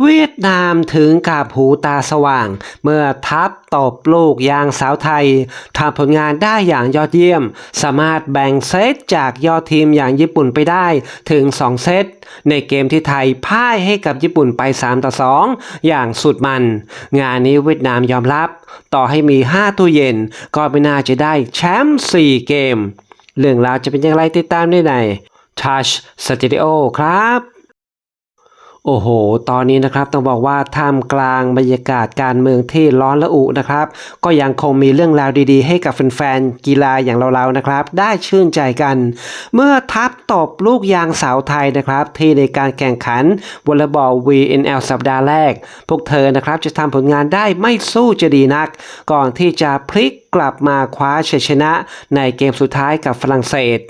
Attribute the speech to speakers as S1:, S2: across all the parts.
S1: เวียดนามถึงกับหูตาสว่าง เมื่อทัพตบลูกยางสาวไทยทำผลงานได้อย่างยอดเยี่ยม สามารถแบ่งเซตจากยอดทีมอย่างญี่ปุ่นไปได้ถึง 2 เซต ในเกมที่ไทยพ่ายให้กับญี่ปุ่นไป 3 ต่อ 2 อย่างสุดมัน งานนี้เวียดนามยอมรับ ต่อให้มี 5ตู้เย็น ก็ไม่น่าจะได้แชมป์4 เกม เรื่องราวจะเป็นอย่างไรติดตามได้ใน Touch Studio ครับ โอ้โห ตอนนี้นะครับต้องบอกว่าท่ามกลางบรรยากาศการเมืองที่ร้อนระอุนะครับ ก็ยังคงมีเรื่องราวดีๆ ให้กับแฟนๆกีฬาอย่างเราๆนะครับ ได้ชื่นใจกัน เมื่อทัพตบลูกยางสาวไทยนะครับ ที่ในการแข่งขันวอลเลย์บอล VNL สัปดาห์แรก พวกเธอนะครับจะทำผลงานได้ไม่สู้จะดีนัก ก่อนที่จะพลิกกลับมาคว้าชัยชนะในเกมสุดท้ายกับฝรั่งเศส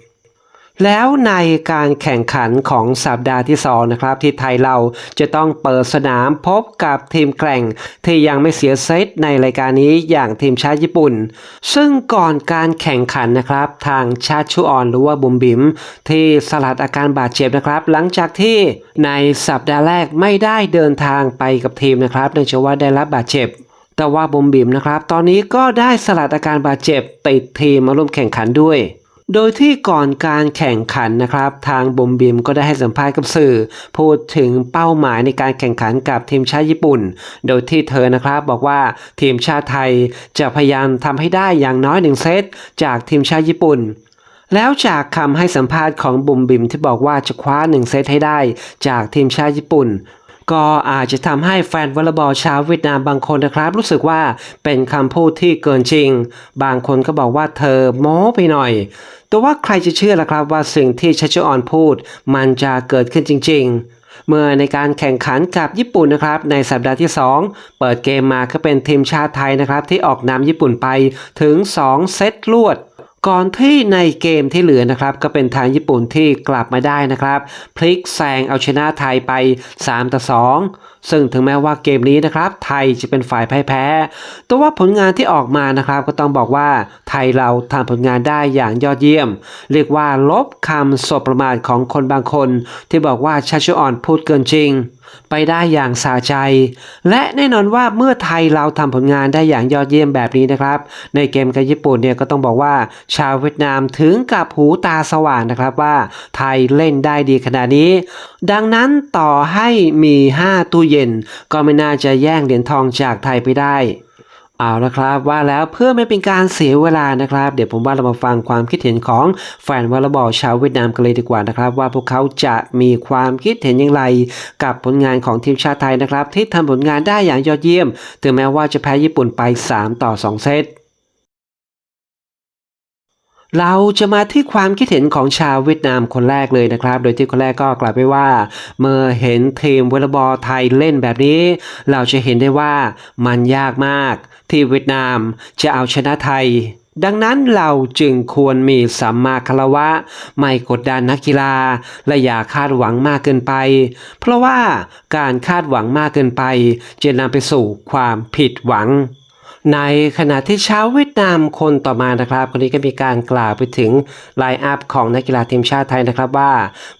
S1: แล้วในการแข่งขันของสัปดาห์ที่สองนะครับ ที่ไทยเราจะต้องเปิดสนามพบกับทีมแกร่ง ที่ยังไม่เสียเซตในรายการนี้อย่างทีมชาติญี่ปุ่น ซึ่งก่อนการแข่งขันนะครับ ทางชาติชุออนหรือว่าบุมบิม ที่สลัดอาการบาดเจ็บนะครับ หลังจากที่ในสัปดาห์แรกไม่ได้เดินทางไปกับทีมนะครับเนื่องจากว่าได้รับบาดเจ็บแต่ว่าบุมบิมนะครับ ตอนนี้ก็ได้สลัดอาการบาดเจ็บติดทีมมาร่วมแข่งขันด้วย โดยที่ก่อนการแข่งขันนะครับ ทางบมบิมก็ได้ให้สัมภาษณ์กับสื่อ พูดถึงเป้าหมายในการแข่งขันกับทีมชาติญี่ปุ่น โดยที่เธอนะครับบอกว่าทีมชาติไทยจะพยายามทำให้ได้อย่างน้อยหนึ่งเซตจากทีมชาติญี่ปุ่นแล้วจากคำให้สัมภาษณ์ของบุมบิมที่บอกว่าจะคว้าหนึ่งเซตให้ได้จากทีมชาติญี่ปุ่น ก็อาจจะทำให้แฟนวอลเลย์บอลชาวเวียดนามบางคนนะครับ รู้สึกว่าเป็นคำพูดที่เกินจริง บางคนก็บอกว่าเธอโม้ไปหน่อยแต่ว่าใครจะเชื่อล่ะครับว่าสิ่งที่ชัชออนพูด มันจะเกิดขึ้นจริง ๆเมื่อในการแข่งขันกับญี่ปุ่นนะครับในสัปดาห์ที่ 2 เปิดเกมมาก็เป็นทีมชาติไทยนะครับที่ออกนำญี่ปุ่นไปถึง 2 เซตรวด ก่อนที่ในเกมที่เหลือนะครับก็เป็นทางญี่ปุ่นที่กลับมาได้นะครับ พลิกแซงเอาชนะไทยไป 3 ต่อ 2 ซึ่งถึงแม้ว่าเกมนี้นะครับ ไทยจะเป็นฝ่ายแพ้ แต่ว่าผลงานที่ออกมานะครับ ก็ต้องบอกว่าไทยเราทำผลงานได้อย่างยอดเยี่ยม เรียกว่าลบคำสบประมาทของคนบางคน ที่บอกว่าชาชูอ่อนพูดเกินจริง ไปได้อย่างสาใจ และแน่นอนว่าเมื่อไทยเราทำผลงานได้อย่างยอดเยี่ยมแบบนี้นะครับ ในเกมกับญี่ปุ่นเนี่ยก็ต้องบอกว่า ชาวเวียดนามถึงกับหูตาสว่างนะครับว่าไทยเล่นได้ดีขนาดนี้ ดังนั้นต่อให้มี 5 ตู้เย็น ก็ไม่น่าจะแย่งเหรียญทองจากไทยไปได้ เอาละครับว่าแล้วเพื่อไม่เป็นการเสียเวลานะครับ เดี๋ยวผมว่าเรามาฟังความคิดเห็นของแฟนวอลเลย์บอลชาวเวียดนามกันเลยดีกว่านะครับ ว่าพวกเขาจะมีความคิดเห็นอย่างไร กับผลงานของทีมชาติไทยนะครับ ที่ทำผลงานได้อย่างยอดเยี่ยม ถึงแม้ว่าจะแพ้ญี่ปุ่นไป 3 ต่อ 2 เซต เราจะมาที่ความคิดเห็นของชาวเวียดนามคนแรกเลยนะครับ โดยที่คนแรกก็กล่าวไปว่า เมื่อเห็นทีมวอลเลย์บอลไทยเล่นแบบนี้ เราจะเห็นได้ว่ามันยากมาก ที่เวียดนามจะเอาชนะไทย ดังนั้นเราจึงควรมีสัมมาคารวะ ไม่กดดันนักกีฬา และอย่าคาดหวังมากเกินไป เพราะว่าการคาดหวังมากเกินไป จะนำไปสู่ความผิดหวัง ในขณะที่ชาวเวียดนามคนต่อมานะครับ คนนี้ก็มีการกล่าวไปถึงไลน์อัพของนักกีฬาทีมชาติไทยนะครับว่า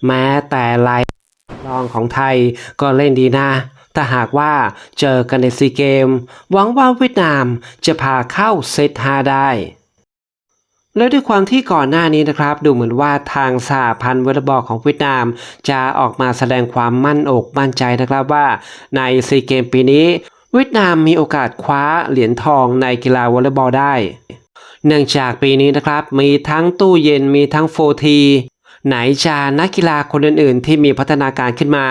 S1: แม้แต่ไลน์รองของไทยก็เล่นดีนะถ้าหากว่าเจอกันในซีเกม หวังว่าเวียดนามจะพาเข้าเซต5ได้แล้วด้วยความที่ก่อนหน้านี้นะครับ ดูเหมือนว่าทางสหพันธ์วอลเลย์บอลของเวียดนาม จะออกมาแสดงความมั่นอกมั่นใจนะครับว่า ในซีเกมปีนี้ เวียดนามมีโอกาสคว้าเหรียญทองในกีฬาวอลเลย์บอลได้ เนื่องจากปีนี้นะครับ มีทั้งตู้เย็นมีทั้งโฟทีไหนจะนักกีฬาคนอื่นๆ ที่มีพัฒนาการขึ้นมา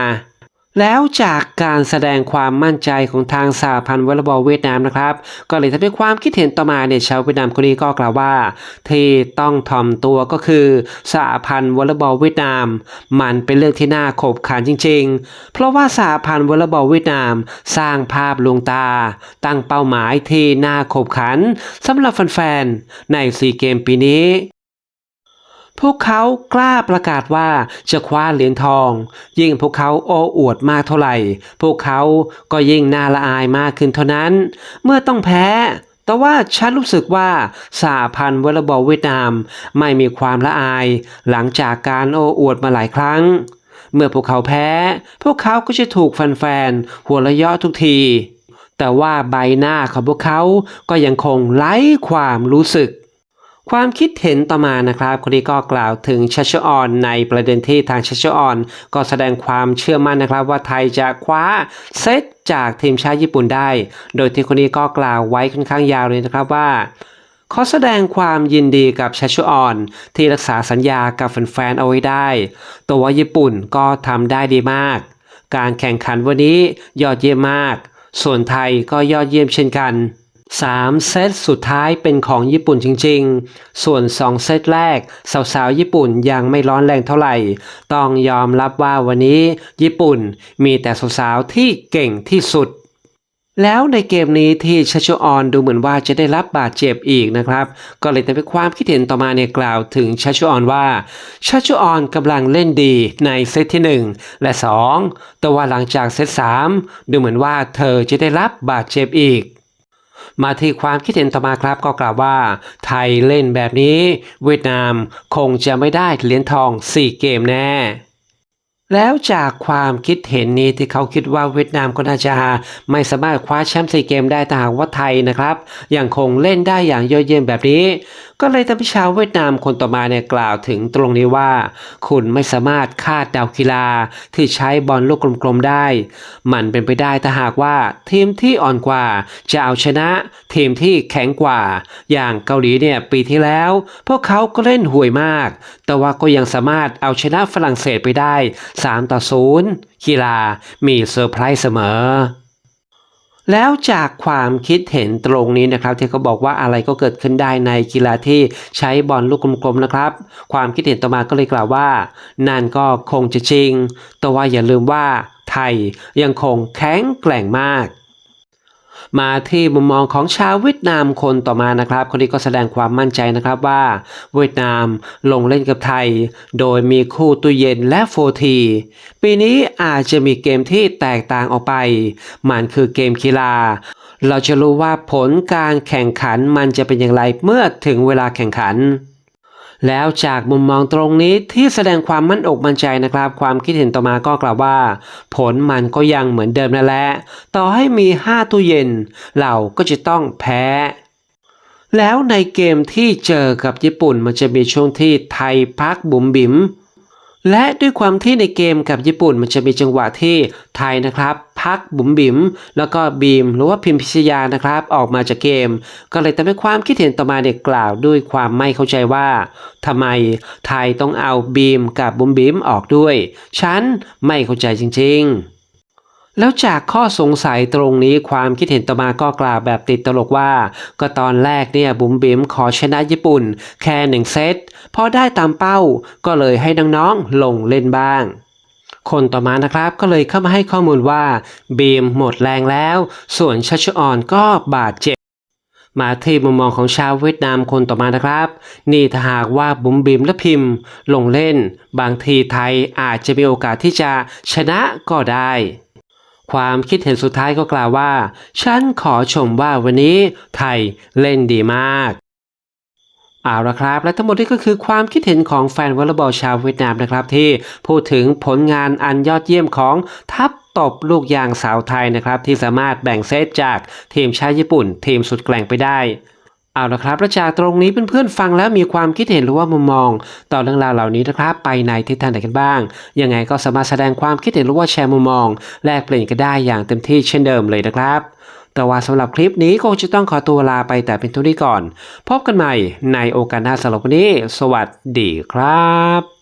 S1: แล้วจากการแสดงความมั่นใจของทางสหพันธ์วอลเลย์บอลเวียดนามนะครับ ก็เลยทำให้ความคิดเห็นต่อมาเนี่ยชาวเวียดนามคนนี้ก็กล่าวว่า ที่ต้องถ่อมตัวก็คือสหพันธ์วอลเลย์บอลเวียดนาม มันเป็นเรื่องที่น่าขบขันจริง ๆ เพราะว่าสหพันธ์วอลเลย์บอลเวียดนาม สร้างภาพลวงตา ตั้งเป้าหมายที่น่าขบขันสำหรับแฟนๆในซีเกมปีนี้ พวกเขากล้าประกาศว่าจะคว้าเหรียญทอง ยิ่งพวกเขาโอ้อวดมากเท่าไหร่ พวกเขาก็ยิ่งน่าละอายมากขึ้นเท่านั้น เมื่อต้องแพ้แต่ว่าฉันรู้สึกว่าสหพันธ์วอลเลย์บอลเวียดนาม ไม่มีความละอาย หลังจากการโอ้อวดมาหลายครั้ง เมื่อพวกเขาแพ้ พวกเขาก็จะถูกแฟนๆหัวเราะเยาะทุกที แต่ว่าใบหน้าของพวกเขาก็ยังคงไร้ความรู้สึก ความคิดเห็นต่อมานะครับคนนี้ก็กล่าวถึงชัชออนในประเด็นที่ทางชัชออนก็แสดงความเชื่อมั่นนะครับ ว่าไทยจะคว้าเซตจากทีมชาติญี่ปุ่นได้ โดยที่คนนี้ก็กล่าวไว้ค่อนข้างยาวเลยนะครับว่าขอแสดงความยินดีกับชัชออน ที่รักษาสัญญากับแฟนๆเอาไว้ได้ ตัวญี่ปุ่นก็ทำได้ดีมาก การแข่งขันวันนี้ยอดเยี่ยมมาก ส่วนไทยก็ยอดเยี่ยมเช่นกัน 3 เซตสุดท้ายเป็นของญี่ปุ่นจริงๆ ส่วน 2 เซตแรก สาวๆ ญี่ปุ่นยังไม่ร้อนแรงเท่าไหร่ ต้องยอมรับว่าวันนี้ ญี่ปุ่นมีแต่สาวๆ ที่เก่งที่สุด แล้วในเกมนี้ที่ชัชออนดูเหมือนว่าจะได้รับบาดเจ็บอีกนะครับ ก็เลยทำให้ความคิดเห็นต่อมาเนี่ยกล่าวถึงชัชออนว่าชัชออนกำลังเล่นดีในเซตที่ 1 และ 2 แต่ว่าหลังจากเซต3ดูเหมือนว่าเธอจะได้รับบาดเจ็บอีก มาที่ความคิดเห็นต่อมาครับก็กล่าวว่า ไทยเล่นแบบนี้ เวียดนามคงจะไม่ได้เหรียญทอง 4 เกมแน่แล้วจากความคิดเห็นนี้ที่เขาคิดว่าเวียดนามก็น่าจะไม่สามารถคว้าแชมป์ซีเกมได้แต่หากว่าไทยนะครับยังคงเล่นได้อย่างยอดเยี่ยมแบบนี้ ก็เลยทำให้ชาวเวียดนามคนต่อมาเนี่ยกล่าวถึงตรงนี้ว่า คุณไม่สามารถคาดเดากีฬาที่ใช้บอลลูกกลมๆได้ มันเป็นไปได้ถ้าหากว่าทีมที่อ่อนกว่าจะเอาชนะทีมที่แข็งกว่า อย่างเกาหลีเนี่ยปีที่แล้ว พวกเขาก็เล่นห่วยมาก แต่ว่าก็ยังสามารถเอาชนะฝรั่งเศสไปได้ 3 ต่อ 0 กีฬามีเซอร์ไพรส์เสมอ แล้วจากความคิดเห็นตรงนี้นะครับ ที่เขาบอกว่าอะไรก็เกิดขึ้นได้ในกีฬาที่ใช้บอลลูกกลมๆนะครับ ความคิดเห็นต่อมาก็เลยกล่าวว่า นั่นก็คงจะจริง แต่ว่าอย่าลืมว่าไทยยังคงแข็งแกร่งมาก มาที่มุมมองของชาวเวียดนามคนต่อมานะครับคนนี้ก็แสดงความมั่นใจนะครับว่าเวียดนามลงเล่นกับไทย โดยมีคู่ตู้เย็นและโฟทีปีนี้อาจจะมีเกมที่แตกต่างออกไป มันคือเกมกีฬาเราจะรู้ว่าผลการแข่งขันมันจะเป็นอย่างไรเมื่อถึงเวลาแข่งขัน แล้วจากมุมมองตรงนี้ที่แสดงความมั่นอกมั่นใจนะครับ ความคิดเห็นต่อมาก็กล่าวว่า ผลมันก็ยังเหมือนเดิมนั่นแหละต่อให้มี 5 ตู้เย็น เราก็จะต้องแพ้ แล้วในเกมที่เจอกับญี่ปุ่นมันจะมีช่วงที่ไทยพักบุ๋มบิ๋มและด้วยความที่ในเกมกับญี่ปุ่นมันจะมีจังหวะที่ไทยนะครับ พักบุ๋มบิ๋มแล้วก็บีมหรือว่าพิมพิชยานะครับ ออกมาจากเกม ก็เลยทำให้ความคิดเห็นต่อมาเด็กกล่าวด้วยความไม่เข้าใจว่าทำไมไทยต้องเอาบีมกับบุ๋มบิ๋มออกด้วย ฉันไม่เข้าใจจริง ๆแล้วจากข้อสงสัยตรงนี้ความคิดเห็นต่อมาก็กล่าวแบบติดตลกว่า ก็ตอนแรกเนี่ยบุ๋มบิ๋มขอชนะญี่ปุ่น แค่หนึ่งเซตพอได้ตามเป้าก็เลยให้น้องๆลงเล่นบ้าง คนต่อมานะครับก็เลยเข้ามาให้ข้อมูลว่าบีมหมดแรงแล้ว ส่วนชัชออนก็บาดเจ็บ มาที่มุมมองของชาวเวียดนามคนต่อมานะครับ นี่ถ้าหากว่าบุ๋มบิมและพิมพ์ ลงเล่น บางทีไทยอาจจะมีโอกาสที่จะชนะก็ได้ความคิดเห็นสุดท้ายก็กล่าวว่า ฉันขอชมว่าวันนี้ไทยเล่นดีมาก เอาละครับ และทั้งหมดนี้ก็คือความคิดเห็นของแฟนวอลเลย์บอลชาวเวียดนามนะครับ ที่พูดถึงผลงานอันยอดเยี่ยมของทัพตบลูกยางสาวไทยนะครับ ที่สามารถแบ่งเซตจากทีมชาติญี่ปุ่น ทีมสุดแกร่งไปได้เอาละครับและจากตรงนี้เพื่อนๆฟังแล้วมีความคิดเห็นหรือว่ามุมมอง ต่อเรื่องราวเหล่านี้นะครับ ไปในทิศทางไหนกันบ้าง ยังไงก็สามารถแสดงความคิดเห็นหรือว่าแชร์มุมมอง แลกเปลี่ยนกันได้อย่างเต็มที่เช่นเดิมเลยนะครับ แต่ว่าสำหรับคลิปนี้คงจะต้องขอตัวลาไปแต่เป็นทุนนี้ก่อน พบกันใหม่ในโอกาสหน้าสำหรับวันนี้ สวัสดีครับ